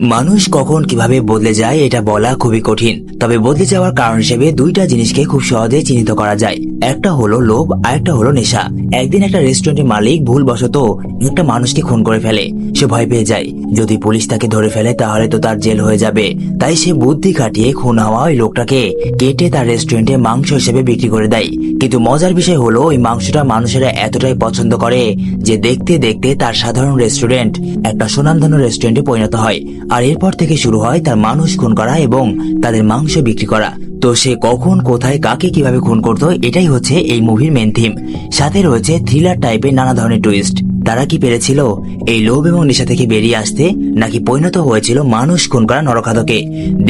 মানুষ কখন কীভাবে বদলে যায়, এটা বলা খুবই কঠিন। তবে বদলে যাওয়ার কারণ হিসেবে দুইটা জিনিসকে খুব সহজে চিহ্নিত করা যায়। একটা হলো লোভ আর একটা হলো নেশা। একদিন একটা রেস্টুরেন্টের মালিক ভুলবশত একটা মানুষকে খুন করে ফেলে। সে ভয় পেয়ে যায়। যদি পুলিশ তাকে ধরে ফেলে, তাহলে তো তার জেল হয়ে যাবে। তাই সে বুদ্ধি খাটিয়ে খুন হওয়া ওই লোকটাকে কেটে তার রেস্টুরেন্টে মাংস হিসেবে বিক্রি করে দেয়। কিন্তু মজার বিষয় হলো, ওই মাংসটা মানুষেরা এতটাই পছন্দ করে যে দেখতে দেখতে তার সাধারণ রেস্টুরেন্ট একটা সুনামধন্য রেস্টুরেন্টে পরিণত হয়। আর এরপর থেকে শুরু হয় তার মানুষ খুন করা এবং তাদের মাংস বিক্রি করা। তো সে কখন, কোথায়, কাকে কীভাবে খুন করত, এটাই হচ্ছে এই মুভির মেন থিম সাথে রয়েছে থ্রিলার টাইপের নানা ধরনের টুইস্ট তারা কি পেরেছিল? এই লোভ এবং নেশা থেকে বেরিয়ে আসতে নাকি পরিণত হয়েছিল মানুষ খুন করা নরখাদকে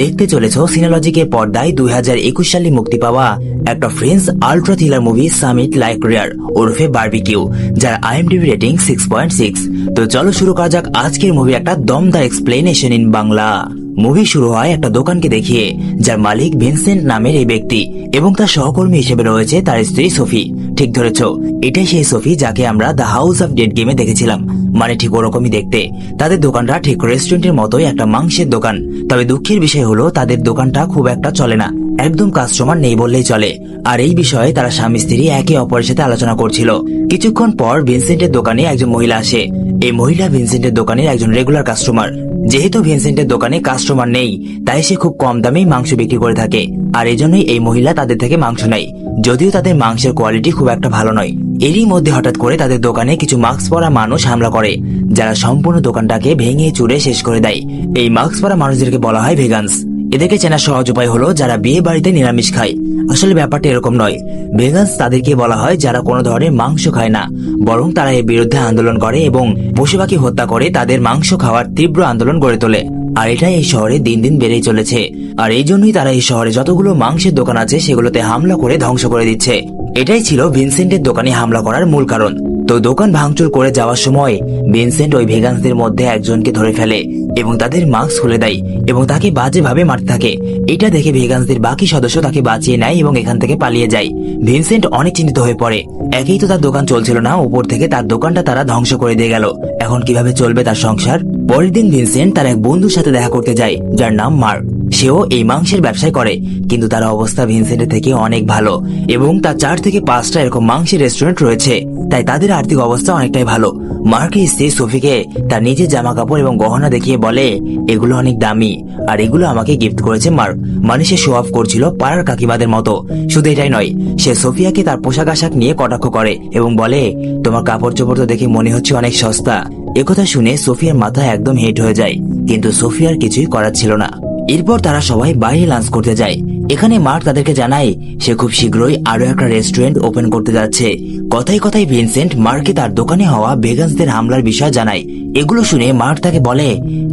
দেখতে চলেছ সিনোলজিকের পর্দায় দুই হাজার একুশ সালে মুক্তি পাওয়া একটা French ultra thriller movie summit like rare ওরফে বার্বিকিউ, যার IMDb rating six point six. তো চলো শুরু করা যাক আজকের মুভি একটা দমদার এক্সপ্লেনেশন ইন বাংলা। মুভি শুরু হয় একটা দোকানকে দেখিয়ে, যার মালিক ভিনসেন্ট নামের এই ব্যক্তি এবং তার সহকর্মী হিসেবে রয়েছে তার স্ত্রী সোফি। ঠিক ধরেছ, এটাই সেই সোফি যাকে আমরা দ্য হাউস অফ ডেড গেমে দেখেছিলাম। মানে ঠিক ওরকমই দেখতে। তাদের দোকানটা ঠিক রেস্টুরেন্টের মতোই একটা মাংসের দোকান। তবে দুঃখের বিষয় হলো, তাদের দোকানটা খুব একটা চলে না। একদম কাস্টমার নেই বললেই চলে। আর এই বিষয়ে তারা স্বামী স্ত্রী একে অপরের সাথে আলোচনা করছিল। কিছুক্ষণ পর ভিনসেন্টের দোকানে একজন মহিলা আসে। এই মহিলা ভিনসেন্টের দোকানের একজন রেগুলার কাস্টমার যেহেতু ভিনসেন্টের দোকানে কাস্টমার নেই, তাই সে খুব কম দামেই মাংস বিক্রি করে থাকে। আর এজন্যই এই মহিলা তাদের থেকে মাংস নেয়। যদিও তাদের মাংসের কোয়ালিটি খুব একটা ভালো নয়। এরই মধ্যে হঠাৎ করে তাদের দোকানে কিছু মাস্ক পরা মানুষ হামলা করে, যারা সম্পূর্ণ দোকানটাকে ভেঙে চুরে শেষ করে দেয়। এই মাস্ক পরা মানুষদেরকে বলা হয় ভেগান্স এদেরকে চেনার সহজ উপায় হলো যারা বিয়ে বাড়িতে নিরামিষ খায়। আসলে ব্যাপারটা এরকম নয়। ভেগান্স তাদেরকে বলা হয় যারা কোনো ধরনের মাংস খায় না। বরং তারা এর বিরুদ্ধে আন্দোলন করে এবং পশু পাখি হত্যা করে তাদের মাংস খাওয়ার তীব্র আন্দোলন গড়ে তোলে। আর এটাই এই শহরে দিন দিন বেড়েই চলেছে। আর এই জন্যই তারা এই শহরে যতগুলো মাংসের দোকান আছে সেগুলোতে হামলা করে ধ্বংস করে দিচ্ছে। এটাই ছিল ভিনসেন্টের দোকানে হামলা করার মূল কারণ। তো দোকান ভাঙচুর করে যাওয়ার সময় ভিনসেন্ট ওই ভেগান্সদের মধ্যে একজনকে ধরে ফেলে এবং তাদের মাস্ক খুলে দেয় এবং তাকে বাজেভাবে মারতে থাকে। এটা দেখে ভেগান্সদের বাকি সদস্য তাকে বাঁচিয়ে নেয় এবং এখান থেকে পালিয়ে যায়। ভিনসেন্ট অনেক চিন্তিত হয়ে পড়ে। একেই তো তার দোকান চলছিল না, উপর থেকে তার দোকানটা তারা ধ্বংস করে দিয়ে গেল। এখন কীভাবে চলবে তার সংসার? পরের দিন ভিনসেন্ট তার এক বন্ধুর সাথে দেখা করতে যায়, যার নাম মার্ক। সেও এই মাংসের ব্যবসায় করে, কিন্তু তার অবস্থা ভিনসেন্টের থেকে অনেক ভালো এবং তার চার থেকে পাঁচটা এরকম মাংসের রেস্টুরেন্ট রয়েছে। তাই তাদের আর্থিক অবস্থা অনেকটাই ভালো। মার্কের স্ত্রী সোফিকে তার নিজের জামা কাপড় এবং গহনা দেখিয়ে বলে, এগুলো অনেক দামি, আর এগুলো আমাকে গিফট করেছে মার্ক মানে সে শো অফ করছিল পাড়ার কাকিমাদের মতো। শুধু এটাই নয়, সে সোফিয়াকে তার পোশাক আশাক নিয়ে কটাক্ষ করে এবং বলে, তোমার কাপড় চোপড় তো দেখে মনে হচ্ছে অনেক সস্তা। একথা শুনে সোফিয়ার মাথা একদম হেট হয়ে যায়, কিন্তু সোফিয়ার কিছুই করার ছিল না। এরপর তারা সবাই বাইরে লাঞ্চ করতে যায়। এখানে মার্ক তাদেরকে জানায়, সে খুব শীঘ্রই আরও একটা রেস্টুরেন্ট ওপেন করতে যাচ্ছে। কথায় কথায় ভিনসেন্ট মার্ককে তার দোকানে হওয়া ভেগান্সদের হামলার বিষয় জানায়। এগুলো শুনে মার্ক তাকে বলে,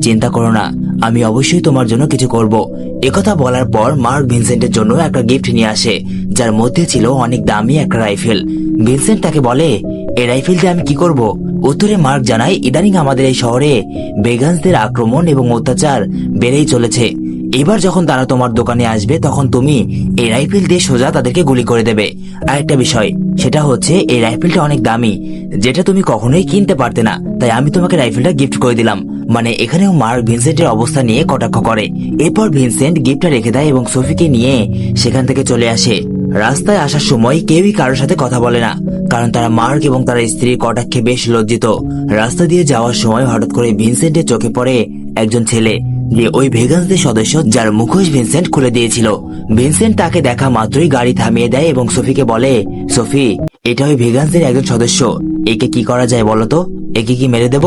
চিন্তা করো না, আমি অবশ্যই তোমার জন্য কিছু করব। একথা বলার পর মার্ক ভিনসেন্টের জন্য একটা গিফট নিয়ে আসে, যার মধ্যে ছিল অনেক দামি একটা রাইফেল। ভিনসেন্ট তাকে বলে, এই রাইফেল দিয়ে আমি কি করব? উত্তরে মার্ক জানায়, ইদানিং আমাদের এই শহরে বেগান্সদের আক্রমণ এবং অত্যাচার বেড়েই চলেছে। এবার যখন তারা তোমার দোকানে আসবে, তখন তুমি এই রাইফেল দিয়ে সোজা তাদেরকে গুলি করে দেবে। আরেকটা বিষয়, সেটা হচ্ছে এই রাইফেলটা অনেক দামি, যেটা তুমি কখনোই কিনতে পারতে না। তাই আমি তোমাকে রাইফেলটা গিফট করে দিলাম। মানে এখানেও মার্ক ভিনসেন্টের অবস্থা নিয়ে কটাক্ষ করে। এরপর ভিনসেন্ট গিফটটা রেখে দেয় এবং সোফিকে নিয়ে সেখান থেকে চলে আসে। রাস্তায় আসার সময় কেউই কারোর সাথে কথা বলে না, কারণ তারা মার্ক এবং তার স্ত্রীর কটাক্ষে বেশ লজ্জিত। রাস্তা দিয়ে যাওয়ার সময় হঠাৎ করে ভিনসেন্টের চোখে পড়ে একজন ছেলে। যে ওই ভেগাসদের সদস্য যার মুখোশ ভিনসেন্ট খুলে দিয়েছিল। ভিনসেন্ট তাকে দেখা মাত্রই গাড়ি থামিয়ে দেয় এবং সোফিকে বলে, সোফি, এটা ওই ভেগাসদের একজন সদস্য। একে কি করা যায় বলতো একে কি মেরে দেব?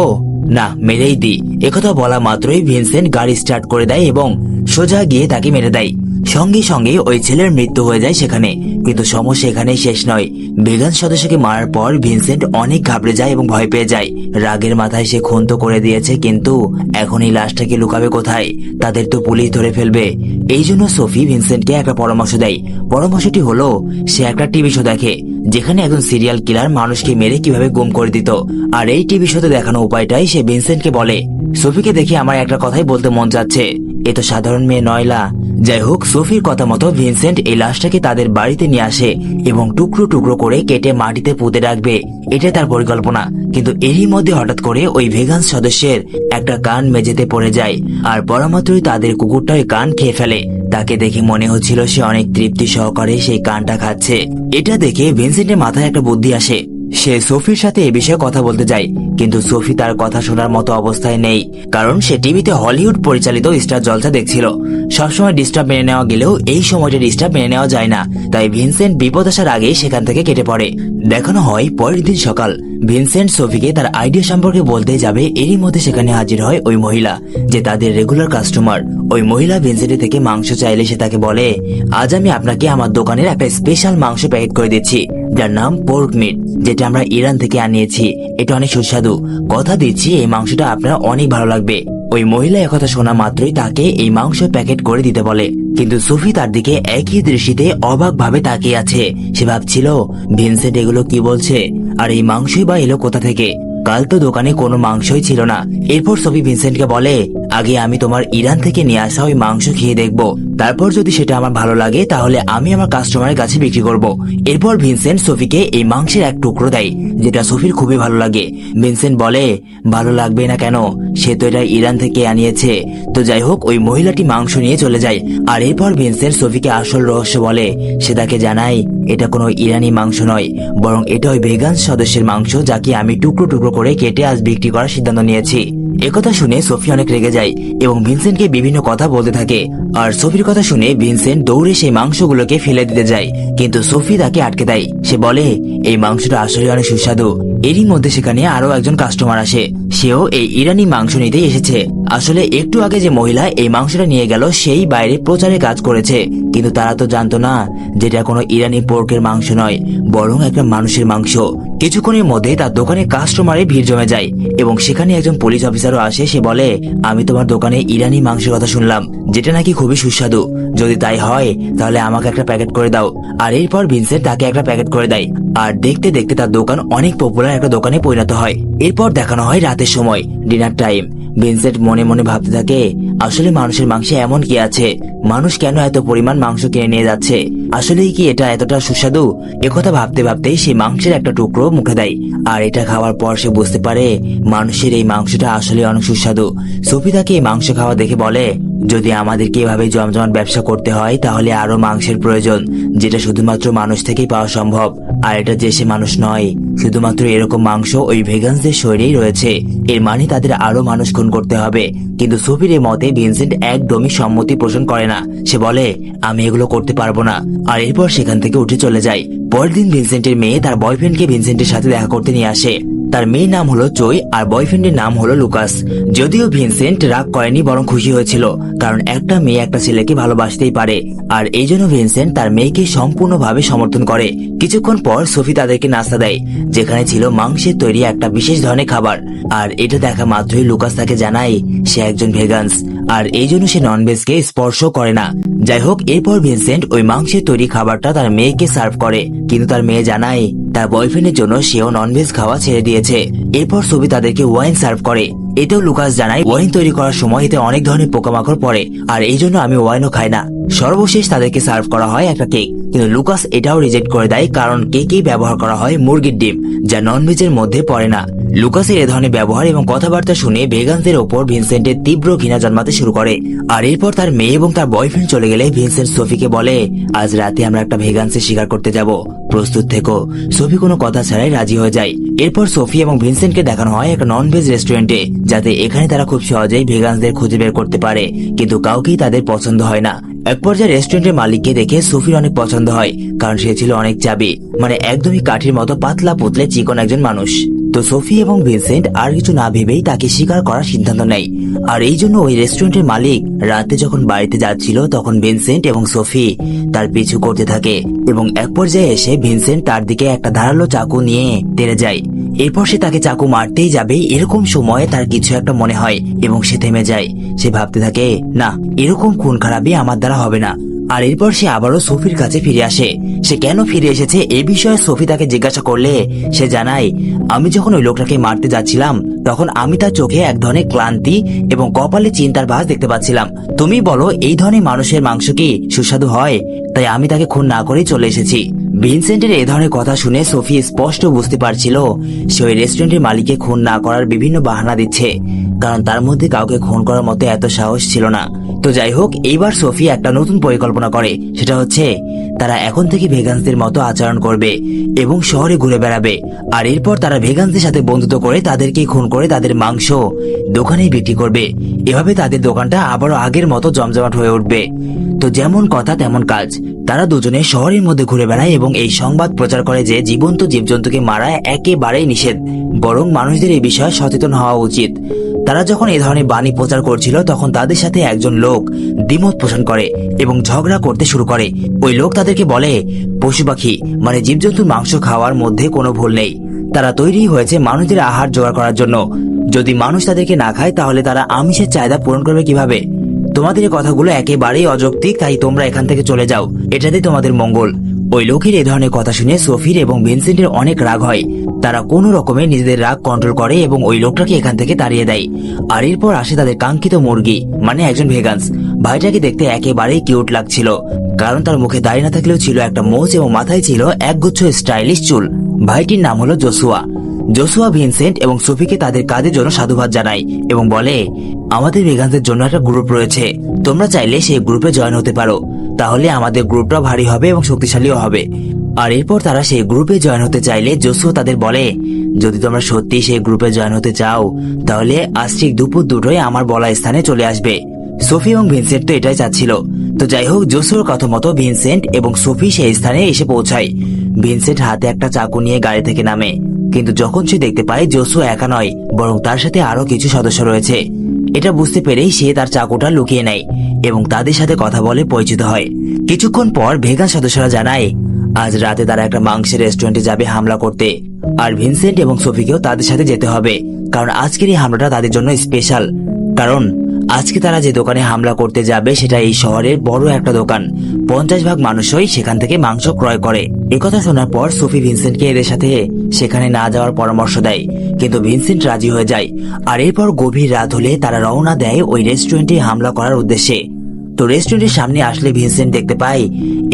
না, মেরেই দি একথা বলা মাত্রই ভিনসেন্ট গাড়ি স্টার্ট করে দেয় এবং সোজা গিয়ে তাকে মেরে দেয়। সঙ্গে সঙ্গে ওই ছেলের মৃত্যু হয়ে যায় সেখানে। কিন্তু সমস্যা এখানেই শেষ নয়। ভেগান সদস্যকে মারার পর ভিনসেন্ট অনেক ঘাবড়ে যায় এবং ভয় পেয়ে যায়। রাগের মাথায় সে খুন তো করে দিয়েছে, কিন্তু এখন এই লাশটাকে লুকাবে কোথায়? তাদের তো পুলিশ ধরে ফেলবে। এই জন্য সোফি ভিনসেন্টকে একটা পরামর্শ দেয়। পরামর্শটি হলো, সে একটা টিভি শো দেখে, যেখানে একজন সিরিয়াল কিলার মানুষকে মেরে কীভাবে গুম করে দিত। আর এই টিভি শোতে দেখানো উপায়টাই সে ভিনসেন্টকে বলে, সোফিকে দেখে আমার একটা কথাই বলতে মন যাচ্ছে। এ তো সাধারণ মেয়ে নয়লা। যাই হোক সোফির কথা মতো ভিনসেন্ট এই লাশটাকে তাদের বাড়িতে নিয়ে আসে এবং টুকরো টুকরো করে কেটে মাটিতে পুঁতে রাখবে। এটা তার পরিকল্পনা। কিন্তু এরই মধ্যে হঠাৎ করে ওই ভেগান সদস্যের একটা কান মেঝেতে পড়ে যায় আর পরামাত্রই তাদের কুকুরটা ওই কান খেয়ে ফেলে। তাকে দেখে মনে হচ্ছিল সে অনেক তৃপ্তি সহকারে সেই কানটা খাচ্ছে। এটা দেখে ভিনসেন্টের মাথায় একটা বুদ্ধি আসে। সে সোফির সাথে এ বিষয়ে কথা বলতে যায়, কিন্তু সোফি তার কথা শোনার মতো অবস্থায় নেই, কারণ সে টিভিতে হলিউড পরিচালিত স্টার জলসা দেখছিল। সবসময় ডিস্টার্ব মেনে নেওয়া গেলেও এই সময়টা ডিস্টার্ব মেনে নেওয়া যায় না, তাই ভিনসেন্ট বিপদ আসার আগেই সেখান থেকে কেটে পড়ে। দেখানো হয় পরের দিন সকাল। ভিনসেন্ট সোফিকে তার আইডিয়া সম্পর্কে বলতে যাবে, এরই মধ্যে সেখানে হাজির হয় ওই মহিলা, যে তাদের রেগুলার কাস্টমার। ওই মহিলা ভিনসেন্টের থেকে মাংস চাইলে সে তাকে বলে, আজ আমি আপনাকে আমার দোকানের একটা স্পেশাল মাংস প্যাকেট করে দিচ্ছি। যার নাম পোর্ক মিট, যেটা আমরা ইরান থেকে আনিয়েছি। এটা অনেক সুস্বাদু। কথা দিচ্ছি, এই মাংসটা আপনার অনেক ভালো লাগবে। ওই মহিলা একথা শোনা মাত্রই তাকে এই মাংস প্যাকেট করে দিতে বলে। কিন্তু সুফি তার দিকে একই দৃষ্টিতে অবাক ভাবে তাকিয়ে আছে। সে ভাবছিল, ভিনসেন্ট এগুলো কি বলছে? আর এই মাংসই বা এলো কোথা থেকে? কাল তো দোকানে কোনো মাংসই ছিল না। এরপর সফি ভিনসেন্টকে বলে, আগে আমি তোমার ইরান থেকে নিয়ে আসা ওই মাংস খেয়ে দেখব। তারপর যদি সেটা আমার ভালো লাগে, তাহলে আমি আমার কাস্টমারের কাছে বিক্রি করব। এরপর ভিনসেন্ট সফিকে এই মাংসের এক টুকরো দেয়, যেটা সফির খুবই ভালো লাগে। ভিনসেন্ট বলে, ভালো লাগবে না কেন? সে তো এটা ইরান থেকে আনিয়েছে। তো যাই হোক, ওই মহিলাটি মাংস নিয়ে চলে যায়। আর এরপর ভিনসেন্ট সফিকে আসল রহস্য বলে, সে তাকে জানায় এটা কোনো ইরানি মাংস নয়, বরং এটা ওই ভেগান সদস্যের মাংস, যাকে আমি টুকরো টুকরো করে কেটে আজ বিক্রি করার সিদ্ধান্ত নিয়েছি। একথা শুনে সোফি অনেক রেগে যায় এবং ভিনসেন্টকে বিভিন্ন কথা বলতে থাকে। আর সোফির কথা শুনে ভিনসেন্ট দৌড়ে সেই মাংসগুলোকে ফেলে দিতে যায়, কিন্তু সোফি তাকে আটকে দেয়। সে বলে, এই মাংসটা আসলে অনেক সুস্বাদু। এরই মধ্যে সেখানে আরও একজন কাস্টমার আসে। সেও এই ইরানি মাংস নিতেই এসেছে। আসলে একটু আগে যে মহিলা এই মাংসটা নিয়ে গেল, সেই বাইরে প্রচারে কাজ করেছে। কিন্তু তারা তো জানতো না যেটা কোনো ইরানি পোর্কের মাংস নয়, বরং একটা মানুষের মাংস। কিছুক্ষণের মধ্যে তার দোকানে কাস্টমারে ভিড় জমে যায় এবং সেখানে একজন পুলিশ অফিসারও আসে, সে বলে, আমি তোমার দোকানে ইরানি মাংসের কথা শুনলাম, যেটা নাকি খুবই সুস্বাদু। যদি তাই হয়, তাহলে আমাকে একটা প্যাকেট করে দাও। আর এরপর ভিনসেন্ট তাকে একটা প্যাকেট করে দেয়। আর দেখতে দেখতে তার দোকান অনেক পপুলার একটা দোকানে পরিণত হয়। এরপর দেখানো হয় রাতের সময় ডিনার টাইম ভিনসেন্ট মনে মনে ভাবতে থাকে, আসলে মানুষের মাংসে এমন কি আছে? মানুষ কেন এত পরিমাণ মাংস কিনে নিয়ে যাচ্ছে? আসলেই কি এটা এতটা সুস্বাদু? একথা ভাবতে ভাবতেই সে মাংসের একটা টুকরো মুখে দেয়। আর এটা খাওয়ার পর সে বুঝতে পারে, মানুষের এই মাংসটা আসলে অনেক সুস্বাদু। সোফি তাকে এই মাংস খাওয়া দেখে বলে, যদি আমাদেরকে এভাবে জমজমাট ব্যবসা করতে হয়, তাহলে আরও মাংসের প্রয়োজন, যেটা শুধুমাত্র মানুষ থেকেই পাওয়া সম্ভব। আর এটা যে সে মানুষ নয়, শুধুমাত্র এরকম মাংস ওই ভেগানসদের শরীরেই রয়েছে। এর মানে তাদের আরও মানুষ খুন করতে হবে। কিন্তু সুফির মতে ভিনসেন্ট একদমই সম্মতি পোষণ করে না। সে বলে, আমি এগুলো করতে পারব না। আর এরপর সেখান থেকে উঠে চলে যায়। পরের দিন ভিনসেন্টের মেয়ে তার বয়ফ্রেন্ডকে ভিনসেন্টের সাথে দেখা করতে নিয়ে আসে। তার মেয়ের নাম হলো জয় আর বয়ফ্রেন্ডের নাম হলো লুকাস। যদিও ভিনসেন্ট রাগ করেনি, বরং খুশি হয়েছিল, কারণ একটা মেয়ে একটা ছেলেকে ভালোবাসতেই পারে। আর এই জন্য ভিনসেন্ট তার মেয়েকে সম্পূর্ণভাবে সমর্থন করে। কিছুক্ষণ পর সফি তাদেরকে নাস্তা দেয়, যেখানে ছিল মাংসের তৈরি একটা বিশেষ ধরনের খাবার। আর এটা দেখা মাত্রই লুকাস তাকে জানায়, সে একজন ভেগান্স। আর এই জন্য সে ননভেজকে স্পর্শ করে না। যাই হোক, এরপর ভিনসেন্ট ওই মাংসের তৈরি খাবারটা তার মেয়েকে সার্ভ করে। কিন্তু তার মেয়ে জানায়, তার বয়ফ্রেন্ডের জন্য সেও ননভেজ খাওয়া ছেড়ে দিয়েছে। এরপর ছবি তাদেরকে ওয়াইন সার্ভ করে। এতেও লুকাস জানায়, ওয়াইন তৈরি করার সময় এতে অনেক ধরনের পোকামাকড় পড়ে, আর এই জন্য আমি ওয়াইনও খাই না। সর্বশেষ তাদেরকে সার্ভ করা হয় একটা কেক। কিন্তু লুকাস এটাও রিজেক্ট করে দেয়, কারণ কেকেই ব্যবহার করা হয় মুরগির ডিম, যা ননভেজের মধ্যে পড়ে না। লুকাসের এ ধরনের ব্যবহার এবং কথাবার্তা শুনে ভেগানদের ওপর ভিনসেন্টের তীব্র ঘৃণা জন্মাতে শুরু করে। আর এরপর তার মেয়ে এবং তার বয়ফ্রেন্ড চলে গেলে ভিনসেন্ট সোফিকে বলে, আজ রাতে আমরা একটা ভেগান্সের শিকার করতে যাব। প্রস্তুত থেকো। সোফি কোনো কথা ছাড়াই রাজি হয়ে যায়। এরপর সোফি এবং ভিনসেন্টকে দেখানো হয় একটা নন ভেজ রেস্টুরেন্টে যাতে এখানে তারা খুব সহজেই ভেগানদের খুঁজে বের করতে পারে। কিন্তু কাউকেই তাদের পছন্দ হয় না। এক পর্যায়ে রেস্টুরেন্টের মালিককে দেখে সুফির অনেক পছন্দ হয়, কারণ সে ছিল অনেক চাবি। মানে একদমই কাঠির মতো পাতলা, পুতলে, চিকন একজন মানুষ। তো সোফি এবং ভিনসেন্ট আর কিছু না ভেবেই তাকে স্বীকার করার সিদ্ধান্ত নেয়। আর এই জন্য ওই রেস্টুরেন্টের মালিক রাতে যখন বাড়িতে যাচ্ছিল, তখন ভিনসেন্ট এবং সোফি তার পিছু করতে থাকে এবং এক পর্যায়ে এসে ভিনসেন্ট তার দিকে একটা ধারালো চাকু নিয়ে তেড়ে যায়। এরপর সে তাকে চাকু মারতেই যাবে এরকম সময়ে তার কিছু একটা মনে হয় এবং সে থেমে যায়। সে ভাবতে থাকে, না, এরকম খুন খারাপই আমার দ্বারা হবে না। আর এরপর সে আবারও সোফির কাছে ফিরে আসে। সে কেন ফিরে এসেছে এ বিষয়ে সোফি তাকে জিজ্ঞাসা করলে সে জানায়, আমি যখন ওই লোকটাকে মারতে যাচ্ছিলাম, তখন আমি তার চোখে এক ধরনের ক্লান্তি এবং কপালে চিন্তার ভাস দেখতে পাচ্ছিলাম। তুমি বলো, এই ধরনের মানুষের মাংস কি সুস্বাদু হয়? তাই আমি তাকে খুন না করেই চলে এসেছি। ভিনসেন্টের এ ধরনের কথা শুনে সোফি স্পষ্ট বুঝতে পারছিল, সে ওই রেস্টুরেন্টের মালিককে খুন না করার বিভিন্ন বাহানা দিচ্ছে, কারণ তার মধ্যে কাউকে খুন করার মতো এত সাহস ছিল না। তো যাই হোক, এইবার সোফি একটা নতুন পরিকল্পনা করে, সেটা হচ্ছে, তারা এখন থেকে ভেগান্সদের মতো আচরণ করবে এবং শহরে ঘুরে বেড়াবে। আর এরপর তারা ভেগান্সদের সাথে বন্ধুত্ব করে তাদেরকে খুন করে তাদের মাংস দোকানে বিক্রি করবে। এভাবে তাদের দোকানটা আবারও আগের মতো জমজমাট হয়ে উঠবে। তো যেমন কথা, তেমন কাজ। তারা দুজনে শহরের মধ্যে ঘুরে বেড়ায় এবং এই সংবাদ প্রচার করে যে জীবন্ত জীবজন্তুকে মারা একেবারেই নিষেধ। বরং মানুষদের এই বিষয়ে সচেতন হওয়া উচিত। তারা যখন এই ধরনের বাণী প্রচার করছিল, তখন তাদের সাথে একজন লোক দ্বিমত পোষণ করে এবং ঝগড়া করতে শুরু করে। ওই লোক তাদেরকে বলে, পশু পাখি মানে জীবজন্তুর মাংস খাওয়ার মধ্যে কোনো ভুল নেই। তারা তৈরি হয়েছে মানুষদের আহার জোগাড় করার জন্য। যদি মানুষ তাদেরকে না খায়, তাহলে তারা আমিষের চাহিদা পূরণ করবে কীভাবে? তোমাদের এই কথাগুলো একেবারেই অযৌক্তিক, তাই তোমরা এখান থেকে চলে যাও। এটাতে তোমাদের মঙ্গল। ওই লোকের এই ধরনের কথা শুনে সোফির এবং ভিনসেন্টের অনেক রাগ হয়। তারা কোনো রকমে নিজেদের রাগ কন্ট্রোল করে এবং ওই লোকটাকে এখান থেকে তাড়িয়ে দেয়। আর এরপর আসে তাদের কাঙ্ক্ষিত মুরগি মানে একজন ভেগান্স ভাইটাকে দেখতে একেবারেই কিউট লাগছিল, কারণ তার মুখে দাঁড়িয়ে না থাকলেও ছিল একটা মোচ এবং মাথায় ছিল একগুচ্ছ স্টাইলিশ চুল। ভাইটির নাম হলো জোসুয়া। জোসুয়া ভিনসেন্ট এবং সোফিকে তাদের কাজের জন্য সাধুবাদ জানায় এবং বলে, আমাদের ভেগানদের জন্য একটা গ্রুপ রয়েছে। তোমরা চাইলে সেই গ্রুপে জয়েন হতে পারো। তাহলে আমাদের গ্রুপটা ভারী হবে এবং শক্তিশালীও হবে। আর এরপর তারা সেই গ্রুপে জয়েন হতে চাইলে জোসুয়া তাদের বলে, যদি তোমরা সত্যি সেই গ্রুপে জয়েন হতে চাও, তাহলে আজ ঠিক দুপুর দুটোই আমার বলা স্থানে চলে আসবে। সোফি এবং ভিনসেন্ট তো এটাই চাচ্ছিল। তো যাই হোক, জোসুর কথা মতো ভিনসেন্ট এবং সোফি সেই স্থানে এসে পৌঁছায়। ভিনসেন্ট হাতে একটা চাকু নিয়ে গাড়ি থেকে নামে। কিন্তু যখন সে দেখতে পায় জোসু একা নয়, বরং তার সাথে আরও কিছু সদস্য রয়েছে। এটা বুঝতে পেরেই সে তার চাকুটা লুকিয়ে নেয় এবং তাদের সাথে কথা বলে পরিচিত হয়। কিছুক্ষণ পর ভেগান সদস্যরা জানায়, আজ রাতে তারা একটা মাংসের রেস্টুরেন্টে যাবে হামলা করতে। আর ভিনসেন্ট এবং সোফিকেও তাদের সাথে যেতে হবে, কারণ আজকের এই হামলাটা তাদের জন্য স্পেশাল। কারণ আজকে তারা যে দোকানে হামলা করতে যাবে, সেটা এই শহরের বড় একটা দোকান। পঞ্চাশ ভাগ মানুষই সেখান থেকে মাংস ক্রয় করে। একথা শোনার পর সোফি ভিনসেন্টকে এদের সাথে সেখানে না যাওয়ার পরামর্শ দেয়, কিন্তু ভিনসেন্ট রাজি হয়ে যায়। আর এরপর গভীর রাত হলে তারা রওনা দেয় ওই রেস্টুরেন্টে হামলা করার উদ্দেশ্যে। তো রেস্টুরেন্টের সামনে আসলে ভিনসেন্ট দেখতে পায়,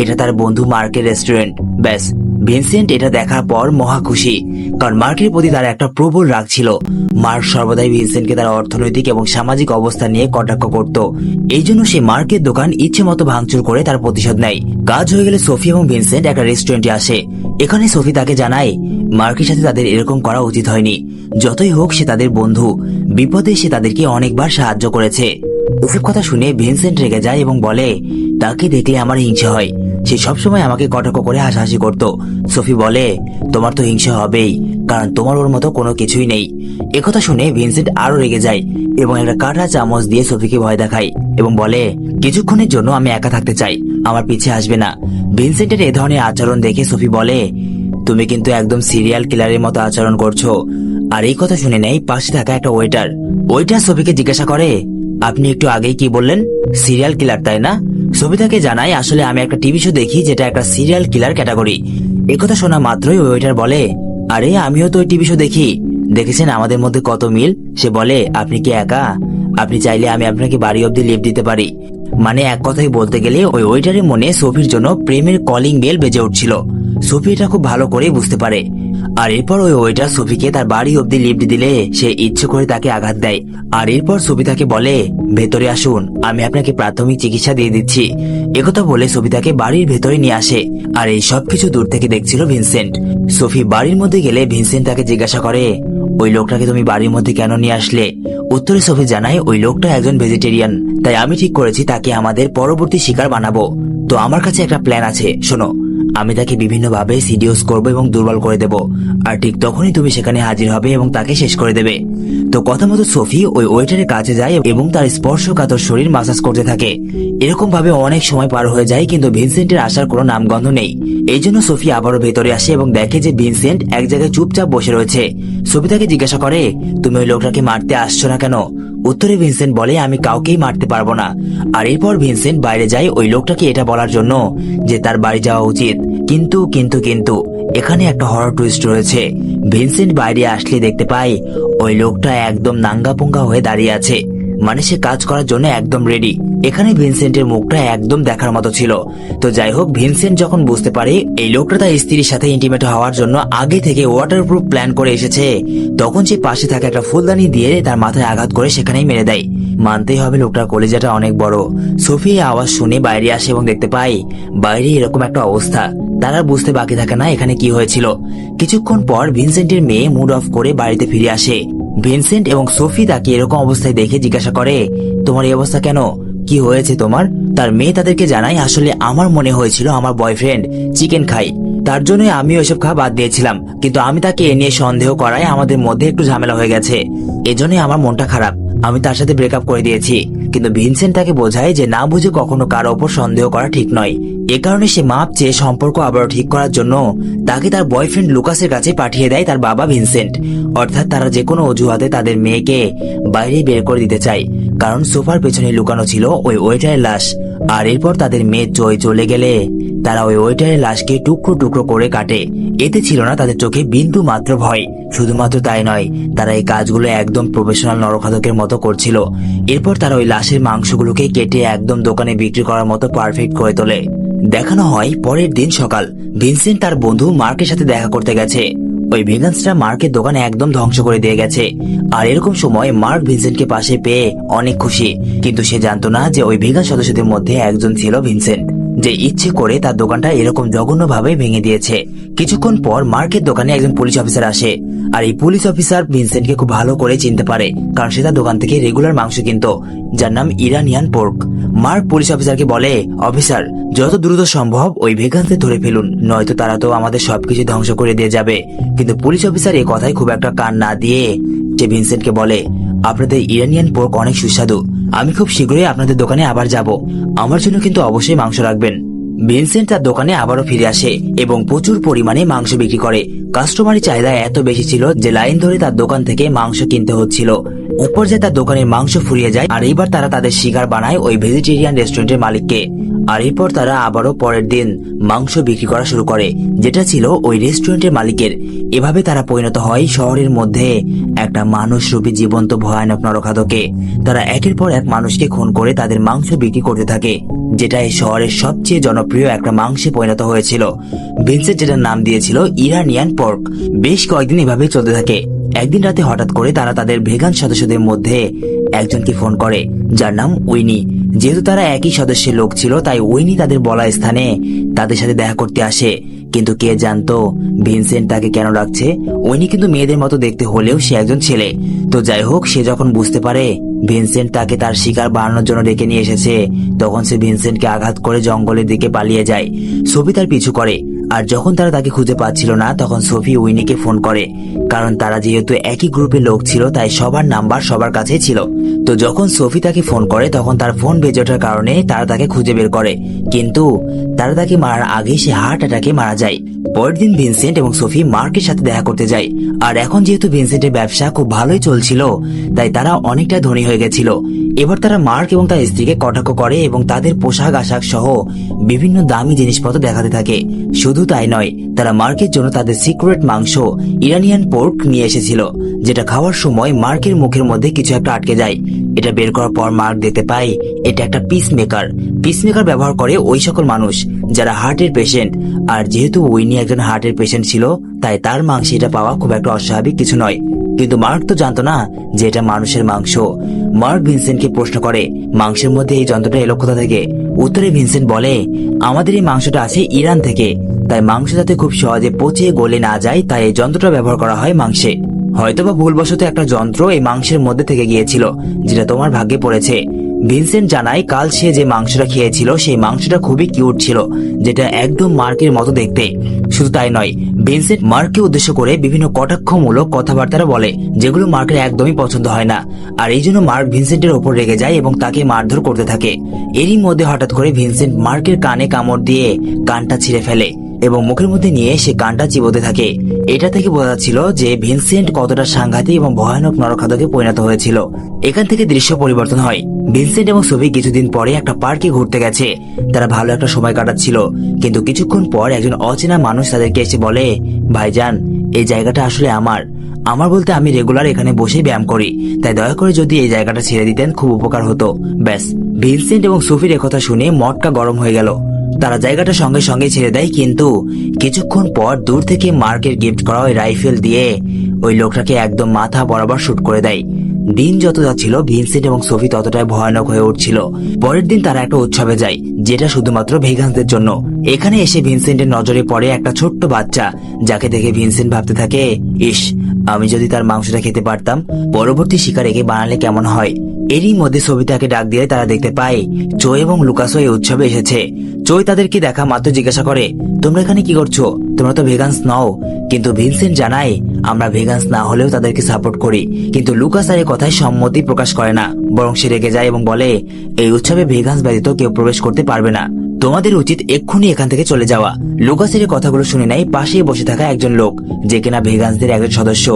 এটা তার বন্ধু মার্কের রেস্টুরেন্ট। ব্যাস ভিনসেন্ট এটা দেখার পর মহা খুশি। কারণ মার্কের প্রতি তার একটা প্রবল রাগ ছিল। মার্ক সর্বদাই ভিনসেন্টকে তার অর্থনৈতিক এবং সামাজিক অবস্থা নিয়ে কটাক্ষ করত। এই জন্য সে মার্কের দোকান ইচ্ছে মতো ভাঙচুর করে তার প্রতিশোধ নেয়। কাজ হয়ে গেলে সোফি এবং ভিনসেন্ট একটা রেস্টুরেন্টে আসে। এখানে সোফি তাকে জানায়, মার্কের সাথে তাদের এরকম করা উচিত হয়নি। যতই হোক সে তাদের বন্ধু। বিপদে সে তাদেরকে অনেকবার সাহায্য করেছে। এসব কথা শুনে ভিনসেন্ট রেগে যায় এবং বলে, তাকে দেখলে আমার হিংসা হয়। সে সবসময় আমাকে কটাক্ষ করে হাসাহাসি করত। সোফি বলে, তোমার তো হিংসা হবেই, কারণ তোমার ওর মতো কোনো কিছুই নেই। একথা শুনে ভিনসেন্ট আরও রেগে যায় এবং একটা কাটা চামচ দিয়ে সোফিকে ভয় দেখায় এবং বলে, কিছুক্ষণের জন্য আমি একা থাকতে চাই, আমার পিছে আসবে না। ভিনসেন্টের এ ধরনের আচরণ দেখে সোফি বলে, তুমি কিন্তু একদম সিরিয়াল কিলারের মতো আচরণ করছ। আর এই কথা শুনে নেই পাশে থাকা একটা ওয়েটার। ওয়েটার সোফিকে জিজ্ঞাসা করে আপনি একটু আগেই কি বললেন? সিরিয়াল কিলার, তাই না? সবিতাকে জানাই, আসলে আমি একটা টিভি শো দেখি যেটা একটা সিরিয়াল কিলার ক্যাটাগরি। একথা শোনা মাত্রই ওয়েটার বলে, আরে, আমিও তো ওই টিভি শো দেখি। দেখেছেন আমাদের মধ্যে কত মিল? সে বলে, আপনি কি একা? আপনি চাইলে আমি আপনাকে বাড়ি অব্দি লিফট দিতে পারি। মানে এক কথাই বলতে গেলে ওই ওয়েটারের মনে সোফির জন্য প্রেমের কলিং বেল বেজে উঠছিল। সোফি এটা খুব ভালো করেই বুঝতে পারে। আর এরপর ওই ওয়েটার সফিকে তার বাড়ি অব্দি লিফট দিলে সে ইচ্ছে করে তাকে আঘাত দেয়। আর এরপর সোফি তাকে বলে, ভেতরে আসুন, আমি আপনাকে প্রাথমিক চিকিৎসা দিয়ে দিচ্ছি। একথা বলে সোফি তাকে বাড়ির ভেতরে নিয়ে আসে। আর এই সবকিছু দূর থেকে দেখছিল ভিনসেন্ট। সোফি বাড়ির মধ্যে গেলে ভিনসেন্ট তাকে জিজ্ঞাসা করে ওই লোকটাকে তুমি বাড়ির মধ্যে কেন নিয়ে আসলে? উত্তরে সোফি জানায়, ওই লোকটা একজন ভেজিটেরিয়ান তাই আমি ঠিক করেছি তাকে আমাদের পরবর্তী শিকার বানাবো। তো আমার কাছে একটা প্ল্যান আছে, শোনো। আমি তাকে বিভিন্নভাবে সিডিওস করব এবং দুর্বল করে দেব। আর ঠিক তখনই তুমি সেখানে হাজির হবে এবং তাকে শেষ করে দেবে। তো কথা মতো সোফি ওই ওয়েটারের কাছে যায় এবং তার স্পর্শকাতর শরীর মাসাজ করতে থাকে। এরকম ভাবে অনেক সময় পার হয়ে যায়, কিন্তু ভিনসেন্টের আসার কোনো নামগন্ধ নেই। এই জন্য সোফি আবারও ভেতরে আসে এবং দেখে যে ভিনসেন্ট এক জায়গায় চুপচাপ বসে রয়েছে। সোফি তাকে জিজ্ঞাসা করে, তুমি ওই লোকটাকে মারতে আসছো না কেন? উত্তরে ভিনসেন্ট বলে, আমি কাউকেই মারতে পারব না। আর এরপর ভিনসেন্ট বাইরে যায় ওই লোকটাকে এটা বলার জন্য যে তার বাড়ি যাওয়া উচিত। কিন্তু কিন্তু কিন্তু, এখানে একটা হরর টুইস্ট রয়েছে। ভিনসেন্ট বাইরে আসলে দেখতে পাই ওই লোকটা একদম নাঙ্গাপুঙ্গা হয়ে দাঁড়িয়ে আছে। মানে সে কাজ করার জন্য একদম রেডি এখানে ভিনসেন্টের মুখটা একদম দেখার মতো ছিল। তো যাই হোক, ভিনসেন্ট যখন বুঝতে পারে এই লোকটা তার স্ত্রীর সাথে ইন্টিমেট হওয়ার জন্য আগে থেকে ওয়াটারপ্রুফ প্ল্যান করে এসেছে, তখন সে পাশে থাকা একটা ফুলদানি দিয়ে তার মাথায় আঘাত করে সেখানেই মেরে দেয়। মানতেই হবে লোকটার কলেজাটা অনেক বড়। সোফি আওয়াজ শুনে বাইরে আসে এবং দেখতে পাই বাইরে এরকম একটা অবস্থা। তারা বুঝতে বাকি থাকে না এখানে কি হয়েছিল। কিছুক্ষণ পর ভিনসেন্টের মেয়ে মুড অফ করে বাড়িতে ফিরে আসে। ভিনসেন্ট এবং সোফি তাকে এরকম অবস্থায় দেখে জিজ্ঞাসা করে, তোমার এই অবস্থা কেন? কি হয়েছে তোমার? তার মেয়ে তাদেরকে জানাই আসলে আমার মনে হয়েছিল আমার বয়ফ্রেন্ড চিকেন খাই তার জন্যই আমি ওইসব খাওয়া বাদ দিয়েছিলাম। কিন্তু আমি তাকে এ নিয়ে সন্দেহ করায় আমাদের মধ্যে একটু ঝামেলা হয়ে গেছে। এজন্যই আমার মনটা খারাপ। আমি তার সাথে ব্রেকআপ করে দিয়েছি। কিন্তু ভিনসেন্ট তাকে বোঝায় যে না বুঝে কখনো কারও ওপর সন্দেহ করা ঠিক নয়। এ কারণে সে মাপ চেয়ে সম্পর্ক আবারও ঠিক করার জন্য তাকে তার বয়ফ্রেন্ড লুকাসের কাছে পাঠিয়ে দেয় তার বাবা ভিনসেন্ট। অর্থাৎ তারা যে কোনো অজুহাতে তাদের মেয়েকে বাইরে বের করে দিতে চায়। কারণ সোফার পেছনে লুকানো ছিল ওই ওয়েটারের লাশ। আর এরপর তাদের মেয়ে জয় চলে গেলে, তারা ওই ওয়েটারের লাশকে টুকরো টুকরো করে কাটে। এতে ছিল না তাদের চোখে বিন্দু মাত্র ভয়। শুধুমাত্র তাই নয়, তারা এই কাজগুলো একদম প্রফেশনাল নরখাদকের মতো করছিল। এরপর তারা ওই লাশের মাংসগুলোকে কেটে একদম দোকানে বিক্রি করার মতো পারফেক্ট করে তোলে। দেখানো হয় পরের দিন সকাল। ভিনসেন্ট তার বন্ধু মার্কের সাথে দেখা করতে গেছে। ওই ভেগান্সরা মার্কের দোকানে একদম ধ্বংস করে দিয়ে গেছে। আর এরকম সময় মার্ক ভিনসেন্টকে পাশে পেয়ে অনেক খুশি। কিন্তু সে জানতো না যে ওই ভিগান সদস্যদের মধ্যে একজন ছিল ভিনসেন্ট। যে ইচ্ছে করে তার দোকানটা এরকম জঘন্যভাবে ভেঙে দিয়েছে। কিছুক্ষণ পর মার্কের দোকানে একজন পুলিশ অফিসার আসে। আর এই পুলিশ অফিসার ভিনসেন্টকে খুব ভালো করে চিনতে পারে, কারণ সে তার দোকান থেকে রেগুলার মাংস কিনতো, যার নাম ইরানিয়ান পোর্ক। মার্ক পুলিশ অফিসারকে বলে, অফিসার, যত দ্রুত সম্ভব ওই ভেগানদের ধরে ফেলুন, নয়তো তারা তো আমাদের সবকিছু ধ্বংস করে দিয়ে যাবে। কিন্তু পুলিশ অফিসার এই কথায় খুব একটা কান না দিয়ে সে ভিনসেন্টকে বলে আপনাদের ইরানিয়ান পোর্ক অনেক সুস্বাদু। আমি খুব শীঘ্রই আপনাদের দোকানে আবার যাব। আমার জন্য কিন্তু অবশ্যই মাংস রাখবেন। ভিনসেন্ট তার দোকানে আবারও ফিরে আসে এবং প্রচুর পরিমাণে মাংস বিক্রি করে। কাস্টমারি চাহিদা এত বেশি ছিল যে লাইন ধরে তার দোকান থেকে মাংস কিনতে হচ্ছিল। এক যে তার দোকানের মাংস ফুরিয়ে যায়, আর এইবার তারা তাদের শিকার বানায় ওই ভেজিটেরিয়ান রেস্টুরেন্টের মালিককে। আর এরপর তারা আবারও পরের দিন মাংস বিক্রি করা শুরু করে, যেটা ছিল ওই রেস্টুরেন্টের মালিকের। এভাবে তারা পরিণত হয় শহরের মধ্যে একটা মানুষরূপী জীবন্ত ভয়ানক নরখাদকে তারা একের পর এক মানুষকে খুন করে তাদের মাংস বিক্রি করতে থাকে, যেটা এই শহরের সবচেয়ে জনপ্রিয় একটা মাংসে পরিণত হয়েছিল। ভিনসেন্ট যেটার নাম দিয়েছিল ইরানিয়ান পর্ক। বেশ কয়েকদিন এভাবে চলতে থাকে। একদিন রাতে হঠাৎ করে তারা তাদের ভেগান সদস্যদের মধ্যে একজনকে ফোন করে, যার নাম উইনি। যেহেতু তারা একই সদস্যের লোক ছিল, তাই উইনি তাদের বলা স্থানে তাদের সাথে দেখা করতে আসে। কিন্তু কে জানতো ভিনসেন্ট তাকে কেন রাখছে উইনি কিন্তু মেয়েদের মতো দেখতে হলেও সে একজন ছেলে। তো যাই হোক, সে যখন বুঝতে পারে ভিনসেন্ট তাকে তার শিকার বাড়ানোর জন্য ডেকে নিয়ে এসেছে, তখন সে ভিনসেন্টকে আঘাত করে জঙ্গলের দিকে পালিয়ে যায়। ছবি তার পিছু করে। আর যখন তারা তাকে খুঁজে পাচ্ছিল না, তখন সোফি উইনিকে ফোন করে, কারণ তারা যেহেতু একই গ্রুপের লোক ছিল, তাই সবার নাম্বার সবার কাছে ছিল। তো যখন সোফি তাকে ফোন করে, তখন তার ফোন বেজে ওঠার কারণে তারা তাকে খুঁজে বের করে। কিন্তু তারা তাকে মারার আগে সে হার্ট অ্যাটাকে মারা যায়। পরের দিন ভিনসেন্ট এবং সোফি মার্কের সাথে দেখা করতে যায়। আর এখন যেহেতু ভিনসেন্টের ব্যবসা খুব ভালোই চলছিল, তাই তারা অনেকটা ধনী হয়ে গেছিল। এবার তারা মার্ক এবং তার স্ত্রীকে কটাক্ষ করে এবং তাদের পোশাক, আশাক সহ বিভিন্ন দামি জিনিসপত্র দেখাতে থাকে। শুধু তাই নয়, তারা মার্কের জন্য তাদের সিক্রেট মাংস, ইরানিয়ান পোর্ক নিয়ে এসেছিল, যেটা খাওয়ার সময় মার্কের মুখের মধ্যে কিছু একটা আটকে যায়। এটা বের করার পর মার্ক দেখতে পায়, এটা একটা পিস মেকার পিস মেকার ব্যবহার করে ওই সকল মানুষ, যারা হার্টের পেশেন্ট। আর যেহেতু উইনি একজন হার্টের পেশেন্ট ছিল, তাই তার মাংসে এটা পাওয়া খুব একটা অস্বাভাবিক কিছু নয়। কিন্তু মার্ক তো জানতো না যে এটা মানুষের মাংস। মার্ক ভিনসেন্টকে প্রশ্ন করে, মাংসের মধ্যে এই যন্ত্রটা এলো কোথা থেকে? উত্তরে ভিনসেন্ট বলে, আমাদের এই মাংসটা আছে ইরান থেকে। তাই মাংস যাতে খুব সহজে পচে গলে না যায়, তাই এই যন্ত্রটা ব্যবহার করা হয় মাংসে। হয়তোবা ভুলবশত একটা যন্ত্র এই মাংসের মধ্যে থেকে গিয়েছিল, যেটা তোমার ভাগ্যে পড়েছে। ভিনসেন্ট জানায়, কাল সে যে মাংসটা খেয়েছিল, সেই মাংসটা খুবই কিউট ছিল, যেটা একদম মার্কের মতো দেখতে। শুধু তাই নয়, ভিনসেন্ট মার্ককে উদ্দেশ্য করে বিভিন্ন কটাক্ষমূলক কথাবার্তা বলে, যেগুলো মার্কের একদমই পছন্দ হয় না। আর এই জন্য মার্ক ভিনসেন্টের ওপর রেগে যায় এবং তাকে মারধর করতে থাকে। এরই মধ্যে হঠাৎ করে ভিনসেন্ট মার্কের কানে কামড় দিয়ে কানটা ছিঁড়ে ফেলে। এবং মুখের মধ্যে নিয়ে সে কানটা চিবোতে থাকে। এটা থেকে বোঝা যাচ্ছিল যে ভিনসেন্ট কতটা সাংঘাতিক এবং ভয়ানক নরখাদকে পরিণত হয়েছিল। এখান থেকে দৃশ্য পরিবর্তন হয়। ভিনসেন্ট এবং সোফি কিছুদিন পরে একটা পার্কে ঘুরতে গেছে। তারা ভালো একটা সময় কাটাচ্ছিল। কিন্তু কিছুক্ষণ পর একজন অচেনা মানুষ তাদেরকে এসে বলে, ভাইজান, এই জায়গাটা আসলে আমার। আমার বলতে আমি রেগুলার এখানে বসে ব্যায়াম করি। তাই দয়া করে যদি এই জায়গাটা ছেড়ে দিতেন, খুব উপকার হতো। ব্যাস, ভিনসেন্ট এবং সুফির একথা শুনে মটকা গরম হয়ে গেল। তারা জায়গাটা সঙ্গে সঙ্গে ছেড়ে দেয়, কিন্তু কিছুক্ষণ পর দূর থেকে মার্কের গিফট করা ওই রাইফেল দিয়ে ওই লোকটাকে একদম মাথা বরাবর শুট করে দেয়। দিন যত যাচ্ছিল, ভিনসেন্ট এবং সোফি ততটাই ভয়ানক হয়ে উঠছিল। পরের দিন তারা একটা উৎসবে যায়, যেটা শুধুমাত্র ভেগানদের জন্য। এখানে এসে ভিনসেন্টের নজরে পড়ে একটা ছোট্ট বাচ্চা, যাকে দেখে ভিনসেন্ট ভাবতে থাকে, ইস, আমি যদি তার মাংসটা খেতে পারতাম, পরবর্তী শিকার একে বানালে কেমন হয়? এরই মধ্যে সবিতাকে ডাক দিয়ে তারা দেখতে পায় চো এবং লুকাসও এই উৎসবে এসেছে। চোই তাদেরকে দেখা মাত্র জিজ্ঞাসা করে, তোমরা এখানে কি করছ? তোমরা তো ভেগান্স নও। কিন্তু ভিনসেন্ট জানায়, আমরা ভেগান্স না হলেও তাদেরকে সাপোর্ট করি। কিন্তু লুকাস আর কথায় সম্মতি প্রকাশ করে না, বরং সে রেগে যায় এবং বলে, এই উৎসবে ভেগান্স ব্যতীত কেউ প্রবেশ করতে পারবে না। তোমাদের উচিত এক্ষুনি এখান থেকে চলে যাওয়া। লুকাসের কথাগুলো শুনে নাই পাশেই বসে থাকা একজন লোক, যে কিনা ভেগান্সদের একজন সদস্য।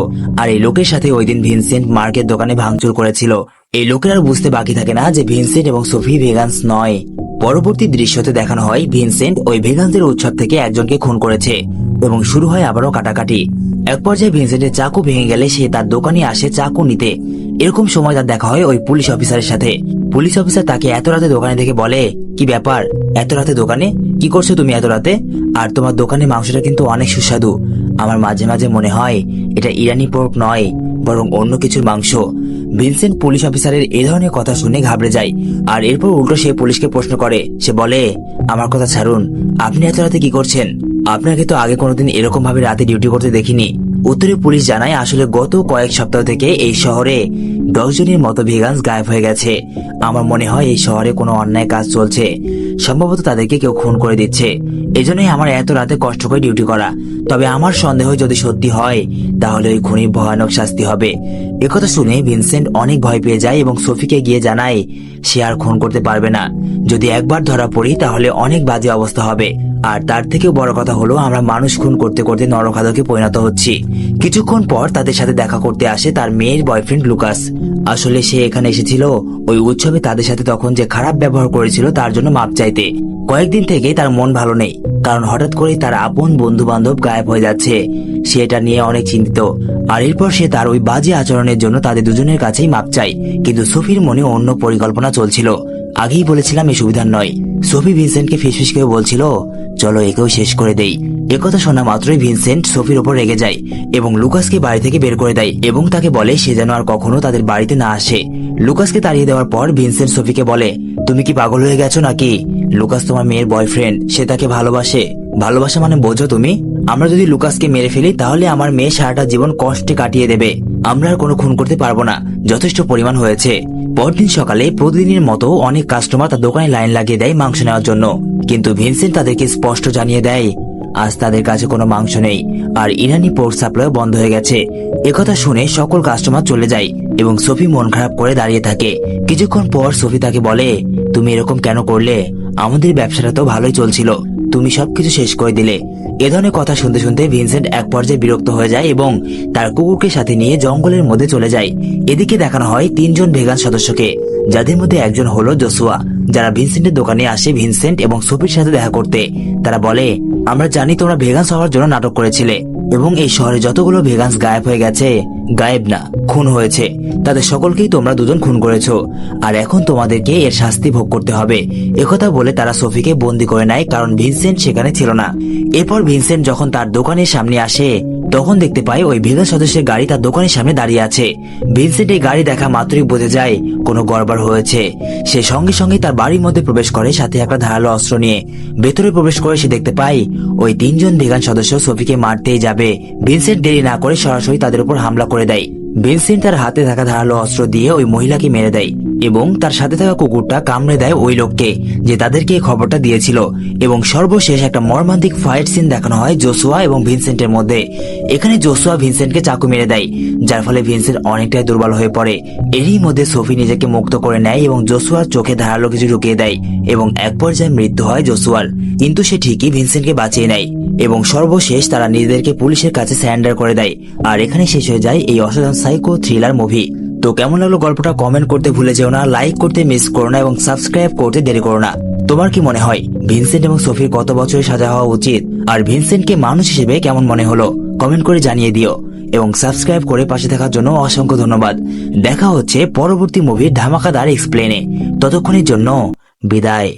আর এই লোকের সাথে ওই দিন ভিনসেন্ট মার্কের দোকানে ভাঙচুর করেছিল। এই লোকের আর বুঝতে বাকি থাকে না যে ভিনসেন্ট এবং সোফি ভেগান্স নয়। পরবর্তী দৃশ্যতে দেখানো হয়, ভিনসেন্ট ওই ভেগানদের উৎসব থেকে একজনকে খুন করেছে। এবং শুরু হয় আবারও কাটাকাটি। এক পর্যায়ে ভিনসেন্টের চাকু ভেঙে গেলে সে তার দোকানে আসে চাকু নিতে। এরকম সময় তার দেখা হয় ওই পুলিশ অফিসারের সাথে। পুলিশ অফিসার তাকে এত রাতে দোকানে দেখে বলে, কি ব্যাপার? এত রাতে দোকানে? কি করছ তুমি এত রাতে? আর তোমার দোকানে মাংসটা কিন্তু অনেক সুস্বাদু। আমার মাঝে মাঝে মনে হয় এটা ইরানি পোর্ক নয়, বরং অন্য কিছুর মাংস। ভিনসেন্ট পুলিশ অফিসারের এ ধরনের কথা শুনে ঘাবড়ে যায়। আর এরপর উল্টো সে পুলিশকে প্রশ্ন করে। সে বলে, আমার কথা ছাড়ুন, আপনি এত রাতে কি করছেন? আপনাকে তো আগে কোনোদিন এরকম ভাবে রাতে ডিউটি করতে দেখিনি। উত্তরে পুলিশ জানায়, আসলে গত কয়েক সপ্তাহ থেকে এই শহরে দশ জনের মতো ভেগান্স গায়েব হয়ে গেছে। আমার মনে হয় এই শহরে কোনো অন্যায় কাজ চলছে। সম্ভবত তাদেরকে কেউ খুন করে দিচ্ছে। এজন্যই আমার এত রাতে কষ্ট করে ডিউটি করা। তবে আমার সন্দেহ যদি সত্যি হয়, তাহলে ওই খুনির ভয়ানক শাস্তি হবে। একথা শুনে ভিনসেন্ট অনেক ভয় পেয়ে যায় এবং সোফিকে গিয়ে জানায়, সে আর খুন করতে পারবে না। যদি একবার ধরা পড়ি, তাহলে অনেক বাজে অবস্থা হবে। আর তার থেকেও বড় কথা হলো, আমরা মানুষ খুন করতে করতে নরখাদকে পরিণত হচ্ছি। কিছুক্ষণ পর তাদের সাথে দেখা করতে আসে তার মেয়ের বয়ফ্রেন্ড লুকাস। আসলে সে এখানে এসেছিল, ওই উৎসবে তাদের সাথে তখন যে খারাপ ব্যবহার করেছিল তার জন্য মাপ চাইতে। কয়েকদিন থেকে তার মন ভালো নেই, কারণ হঠাৎ করে তার আপন বন্ধু বান্ধব গায়েব হয়ে যাচ্ছে। সে এটা নিয়ে অনেক চিন্তিত, আর এরপর সে তার ওই বাজে আচরণের জন্য তাদের দুজনের কাছেই মাপ চায়। কিন্তু সোফির মনে অন্য পরিকল্পনা চলছিল। আগেই বলেছিলাম এই সুবিধার নয়। সোফি ভিনসেন্টকে ফিসফিস করে বলছিল, চলো একেও শেষ করে দেই। একথা শোনা মাত্রই ভিনসেন্ট সোফির ওপর রেগে যায় এবং লুকাসকে বাড়ি থেকে বের করে দেয় এবং তাকে বলে, সে যেন আর কখনো তাদের বাড়িতে না আসে। লুকাসকে তাড়িয়ে দেওয়ার পর ভিনসেন্ট সোফিকে বলে, তুমি কি পাগল হয়ে গেছো নাকি? লুকাস তোমার মেয়ের বয়ফ্রেন্ড, সে তাকে ভালোবাসে। ভালোবাসা মানে বোঝো তুমি? আমরা যদি লুকাসকে মেরে ফেলি, তাহলে আমার মেয়ে সারাটা জীবন কষ্টে কাটিয়ে দেবে। আমরা আর কোনো খুন করতে পারব না। যথেষ্ট পরিমাণ হয়েছে। পরদিন সকালে প্রতিদিনের মতো অনেক কাস্টমার তার দোকানে লাইন লাগিয়ে দেয় মাংস নেওয়ার জন্য। কিন্তু ভিনসেন্ট তাদেরকে স্পষ্ট জানিয়ে দেয়, আজ তাদের কাছে কোনো মাংস নেই। আর ইরানি পোর্ট সাপ্লাই বন্ধ হয়ে গেছে। একথা শুনে সকল কাস্টমার চলে যায় এবং সোফি মন খারাপ করে দাঁড়িয়ে থাকে। কিছুক্ষণ পর সোফি তাকে বলে, তুমি এরকম কেন করলে? আমাদের ব্যবসাটা তো ভালোই চলছিল। তুমি সবকিছু শেষ করে দিলে। এ ধরনের কথা শুনতে শুনতে ভিনসেন্ট এক পর্যায়ে বিরক্ত হয়ে যায় এবং তার কুকুরকে সাথে নিয়ে জঙ্গলের মধ্যে চলে যায়। এদিকে দেখানো হয় তিনজন ভেগান সদস্যকে, যাদের মধ্যে একজন হলো জসুয়া, যারা ভিনসেন্টের দোকানে আসে ভিনসেন্ট এবং সোফির সাথে দেখা করতে। তারা বলে, আমরা জানি তোমরা ভেগান হওয়ার জন্য নাটক করেছিলে। এবং এই শহরে যতগুলো ভেগান্স গায়েব হয়ে গেছে, গায়েব না, খুন হয়েছে। তাদের সকলকেই তোমরা দুজন খুন করেছ। আর এখন তোমাদেরকে এর শাস্তি ভোগ করতে হবে। একথা বলে তারা সোফিকে বন্দি করে নেয়, কারণ ভিনসেন্ট সেখানে ছিল না। এরপর ভিনসেন্ট যখন তার দোকানের সামনে আসে তখন দেখতে পায় ওই ভেগা সদস্যের গাড়ি তার দোকানের সামনে দাঁড়িয়ে আছে। ভিনসেন্ট এই গাড়ি দেখা মাত্রই বোঝে যায় কোনো গড়বড় হয়েছে। সে সঙ্গে সঙ্গে তার বাড়ির মধ্যে প্রবেশ করে সাথে একটা ধারালো অস্ত্র নিয়ে। ভেতরে প্রবেশ করে সে দেখতে পায় ওই তিনজন ভেগান সদস্য সফিকে মারতেই যাবে। ভিনসেন্ট দেরি না করে সরাসরি তাদের উপর হামলা করে দেয়। ভিনসেন্ট তার হাতে থাকা ধারালো অস্ত্র দিয়ে ওই মহিলাকে মেরে দেয় এবং তার সাথে থাকা কুকুরটা কামড়ে দেয় ওই লোককে, যে তাদেরকে এই খবরটা দিয়েছিল। এবং সর্বশেষ একটা মর্মান্তিক ফাইট সিন দেখানো হয় জোসুয়া এবং ভিনসেন্টের মধ্যে। এখানে জোসুয়া ভিনসেন্টকে চাকু মেরে দেয়, যার ফলে ভিনসেন্ট অনেকটাই দুর্বল হয়ে পড়ে। এরই মধ্যে সোফি নিজেকে মুক্ত করে নেয় এবং জোসুয়ার চোখে ধারালো কিছু ঢুকিয়ে দেয় এবং এক পর্যায়ে মৃত্যু হয় জোসুয়ার। কিন্তু সে ঠিকই ভিনসেন্টকে বাঁচিয়ে নেয় এবং সর্বশেষ তারা নিজেদেরকে পুলিশের কাছে স্যান্ডার করে দেয়। আর এখানে শেষ হয়ে যায় এই অসাধারণ সাইকো থ্রিলার মুভি তো কেমন লাগল গল্পটা কমেন্ট করতে ভুলে যেও না লাইক করতে মিস করো না এবং সাবস্ক্রাইব করতে দেরি করো না। তোমার কি মনে হয়, ভিনসেন্ট এবং সোফির কত বছরের সাজা হওয়া উচিত? আর ভিনসেন্টকে মানুষ হিসেবে কেমন মনে হলো? কমেন্ট করে জানিয়ে দিও। এবং সাবস্ক্রাইব করে পাশে থাকার জন্য অসংখ্য ধন্যবাদ। দেখা হচ্ছে পরবর্তী মুভির ধামাকাদার এক্সপ্লেনে ততক্ষণের জন্য বিদায়।